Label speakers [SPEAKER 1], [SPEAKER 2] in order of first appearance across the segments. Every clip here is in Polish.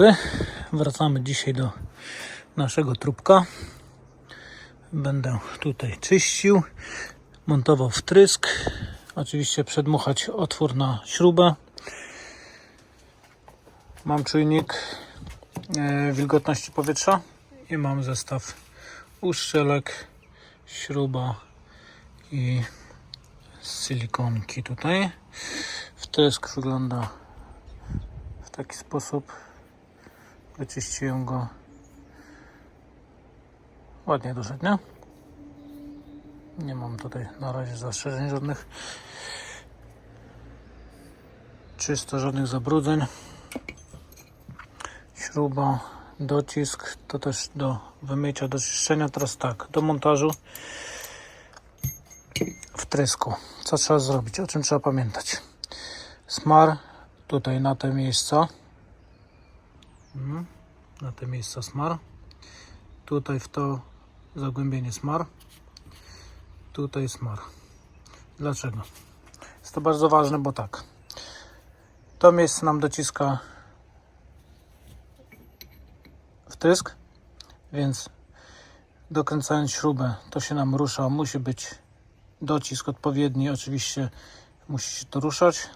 [SPEAKER 1] dobry. Wracamy dzisiaj do naszego trupka. Będę tutaj czyścił, montował wtrysk. Oczywiście przedmuchać otwór na śrubę. Mam czujnik e, wilgotności powietrza i mam zestaw uszczelek, śruba i silikonki tutaj. Wtrysk wygląda w taki sposób. Wyczyściłem go. Ładnie doszedł, nie? Nie mam tutaj na razie zastrzeżeń żadnych. Czysto, żadnych zabrudzeń. Śruba, docisk, to też do wymycia, do czyszczenia. Teraz tak, do montażu wtrysku. Co trzeba zrobić? O czym trzeba pamiętać? Smar tutaj na te miejsca. Mhm. Na te miejsca smar. Tutaj w to zagłębienie smar. Tutaj smar. Dlaczego? Jest to bardzo ważne, bo tak. To miejsce nam dociska wtrysk, więc dokręcając śrubę, to się nam rusza. Musi być docisk odpowiedni, oczywiście musi się to ruszać.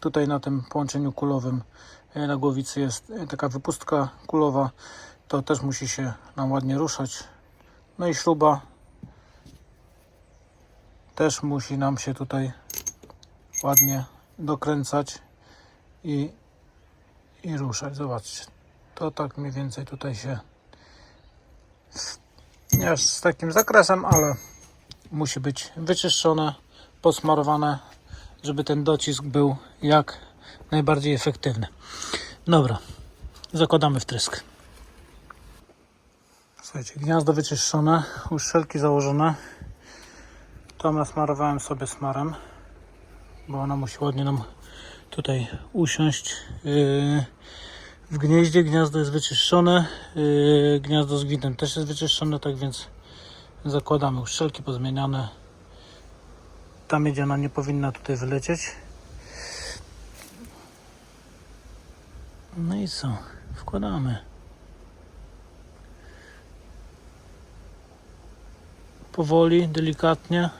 [SPEAKER 1] Tutaj na tym połączeniu kulowym na głowicy jest e, taka wypustka kulowa, to też musi się nam ładnie ruszać. No i śruba też musi nam się tutaj ładnie dokręcać i, i ruszać. Zobaczcie, to tak mniej więcej tutaj się nie z takim zakresem, ale musi być wyczyszczone, posmarowane, żeby ten docisk był jak najbardziej efektywny. Dobra, zakładamy wtrysk. Słuchajcie, gniazdo wyczyszczone, uszczelki założone. To nasmarowałem sobie smarem, bo ona musi ładnie nam tutaj usiąść. Yy, w gnieździe gniazdo jest wyczyszczone, yy, gniazdo z gwintem też jest wyczyszczone, tak więc zakładamy uszczelki pozmieniane. Ta miedziana nie powinna tutaj wylecieć. No i co? Wkładamy. Powoli, delikatnie.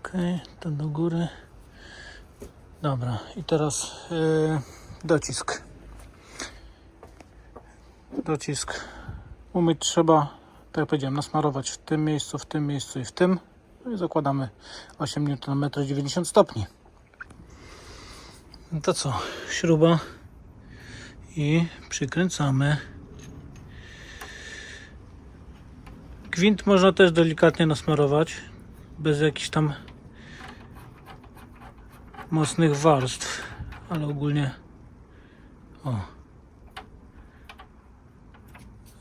[SPEAKER 1] Ok, to do góry. Dobra, i teraz yy, docisk. Docisk umyć trzeba, tak jak powiedziałem, nasmarować w tym miejscu, w tym miejscu i w tym. No i zakładamy 8 Nm 90 stopni. No to co? Śruba i przykręcamy. Gwint można też delikatnie nasmarować, bez jakichś tam mocnych warstw, ale ogólnie o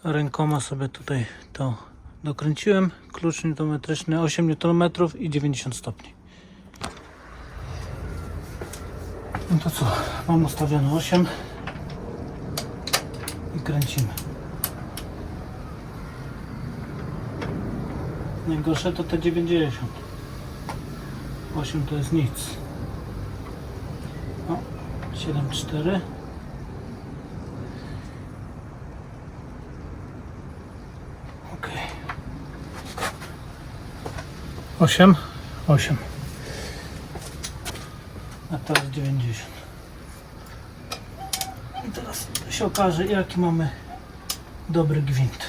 [SPEAKER 1] rękoma sobie tutaj to dokręciłem. Klucz newtonmetryczny 8 Nm i 90 stopni. No to co? Mam ustawione 8 i kręcimy. Najgorsze to te 90. 8 to jest nic. O, 7,4. 8, 8. A teraz 90. I teraz się okaże, jaki mamy dobry gwint.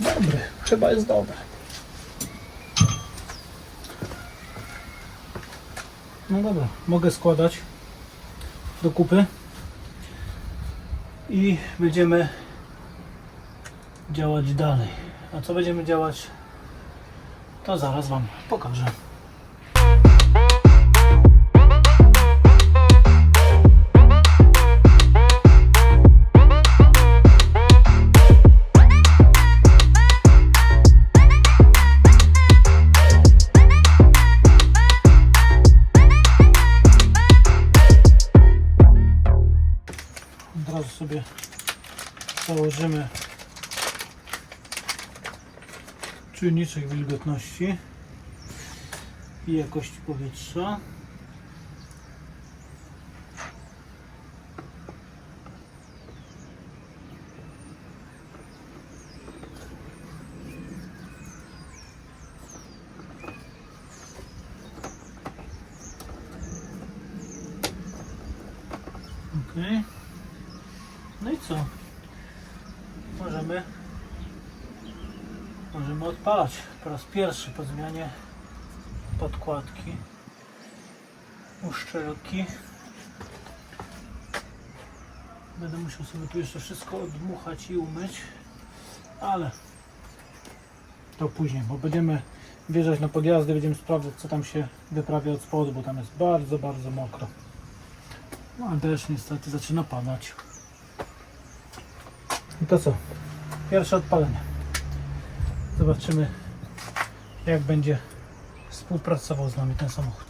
[SPEAKER 1] Dobry, chyba jest dobry. No dobra, mogę składać do kupy i będziemy działać dalej. A co będziemy działać, to zaraz Wam pokażę. Sobie założymy czujniczek wilgotności i jakości powietrza. Ok. No i co? Możemy możemy odpalać. Po raz pierwszy po zmianie podkładki. Uszczelki. Będę musiał sobie tu jeszcze wszystko odmuchać i umyć ale to później, bo będziemy wjeżdżać na podjazdy, będziemy sprawdzać co tam się wyprawia od spodu, bo tam jest bardzo, bardzo mokro. No a deszcz niestety zaczyna padać i to co? Pierwsze odpalenie. Zobaczymy, jak będzie współpracował z nami ten samochód.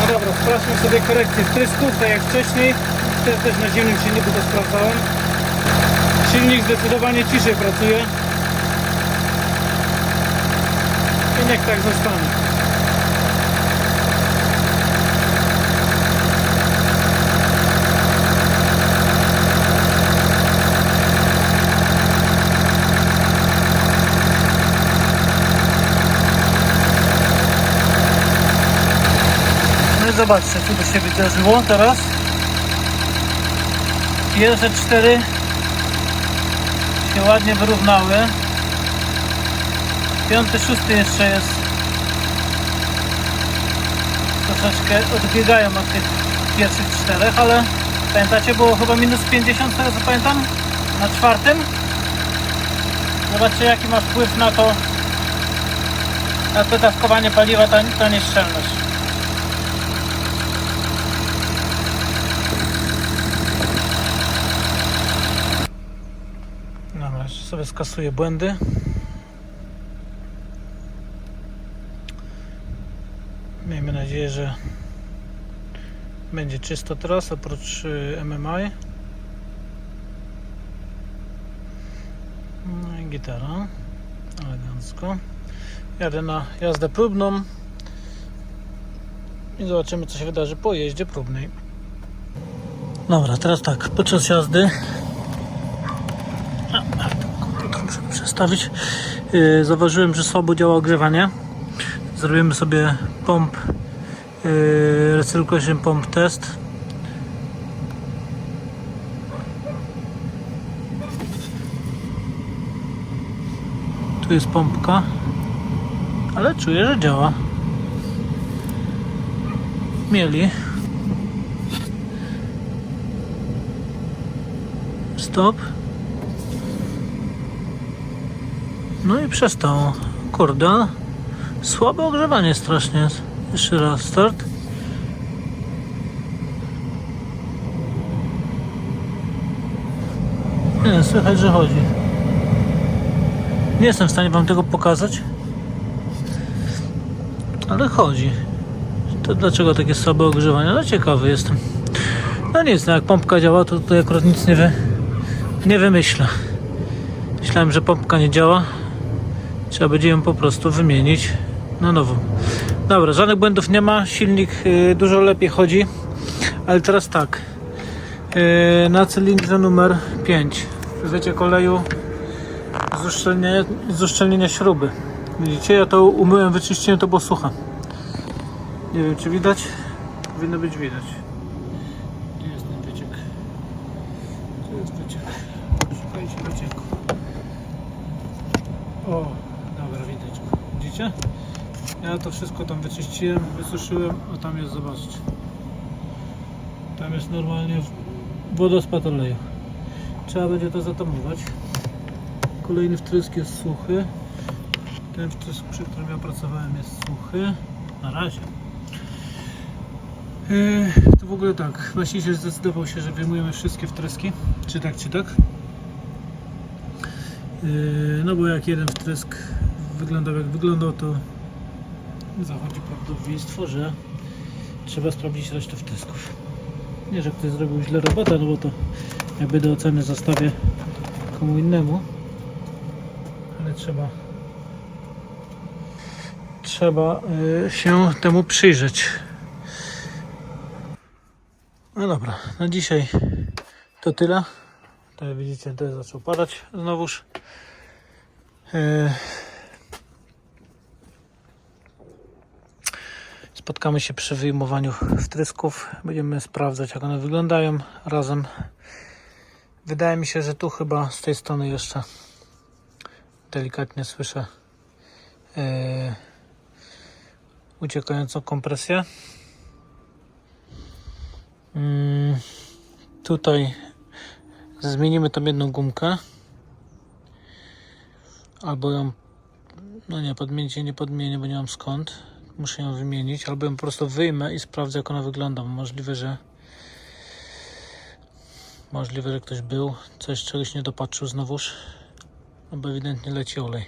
[SPEAKER 1] No dobra, sprawdźmy sobie korekcję wtrysków, tak jak wcześniej. Też, też na zimnym silniku to sprawdzałem. Silnik zdecydowanie ciszej pracuje. I niech tak zostanie. Zobaczcie, co tu się wydarzyło teraz. Pierwsze cztery się ładnie wyrównały. Piąty, szósty jeszcze jest troszeczkę odbiegają od tych pierwszych czterech, ale pamiętacie, było chyba minus 50, z tego co pamiętam, na czwartym. Zobaczcie jaki ma wpływ na to, na to dawkowanie paliwa, ta, ta nieszczelność. Dobra, jeszcze sobie skasuję błędy. Miejmy nadzieję, że będzie czysto teraz, oprócz y, MMI. No i gitara. Elegancko. Jadę na jazdę próbną. I zobaczymy, co się wydarzy po jeździe próbnej. Dobra, teraz tak, podczas jazdy to przestawić. Yy, Zauważyłem, że słabo działa ogrzewanie. Zrobimy sobie pomp yy, Pomp Test. Tu jest pompka, ale czuję, że działa. Mieli. Stop. No i przestało. Kurde. Słabe ogrzewanie strasznie. Jeszcze raz start. Nie, słychać, że chodzi. Nie jestem w stanie wam tego pokazać. Ale chodzi. To dlaczego takie słabe ogrzewanie? No ciekawy jestem. No nic, no jak pompka działa, to tutaj akurat nic nie, wy, nie wymyślę. Myślałem, że pompka nie działa. Trzeba będzie ją po prostu wymienić na nową. Dobra, żadnych błędów nie ma. Silnik y, dużo lepiej chodzi. Ale teraz tak. Y, na cylindrze numer 5 w wycie koleju z uszczelnienia, z uszczelnienia śruby. Widzicie, ja to umyłem, wyczyściłem, to było suche. Nie wiem, czy widać? Powinno być widać. Gdzie jest ten wyciek? Gdzie jest wyciek? Szukajcie wycieku. O. Widzicie? Ja to wszystko tam wyczyściłem, wysuszyłem, a tam jest, zobaczcie. Tam jest normalnie wodospad oleju. Trzeba będzie to zatamować. Kolejny wtrysk jest suchy. Ten wtrysk, przy którym ja pracowałem jest suchy. Na razie. Yy, to w ogóle tak, właściciel zdecydował się, że wyjmujemy wszystkie wtryski, czy tak, czy tak. Yy, no bo jak jeden wtrysk wyglądał jak wyglądał, to zachodzi prawdopodobieństwo, że trzeba sprawdzić resztę wtrysków. Nie, że ktoś zrobił źle robotę, no bo to jakby do oceny zostawię komu innemu, ale trzeba trzeba yy, się temu przyjrzeć. No dobra, na dzisiaj to tyle. Tak widzicie, też zaczął padać znowuż. Yy, Spotkamy się przy wyjmowaniu wtrysków. Będziemy sprawdzać, jak one wyglądają razem. Wydaje mi się, że tu chyba z tej strony jeszcze delikatnie słyszę yy, uciekającą kompresję. Mm, tutaj zmienimy tam jedną gumkę. Albo ją, no nie, podmienić nie podmienię, bo nie mam skąd. Muszę ją wymienić, albo ją po prostu wyjmę i sprawdzę, jak ona wygląda. Możliwe, że możliwe, że ktoś był, coś czegoś nie dopatrzył znowuż, no bo ewidentnie leci olej.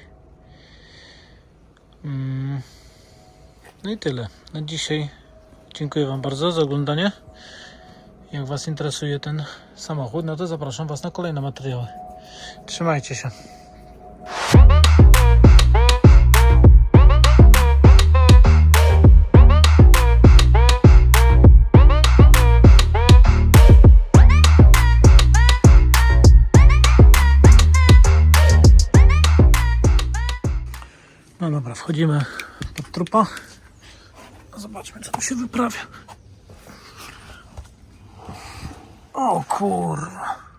[SPEAKER 1] Mm. No i tyle. Na dzisiaj dziękuję Wam bardzo za oglądanie. Jak Was interesuje ten samochód, no to zapraszam Was na kolejne materiały. Trzymajcie się. No dobra, wchodzimy pod trupa. Zobaczmy, co tu się wyprawia. O kurwa.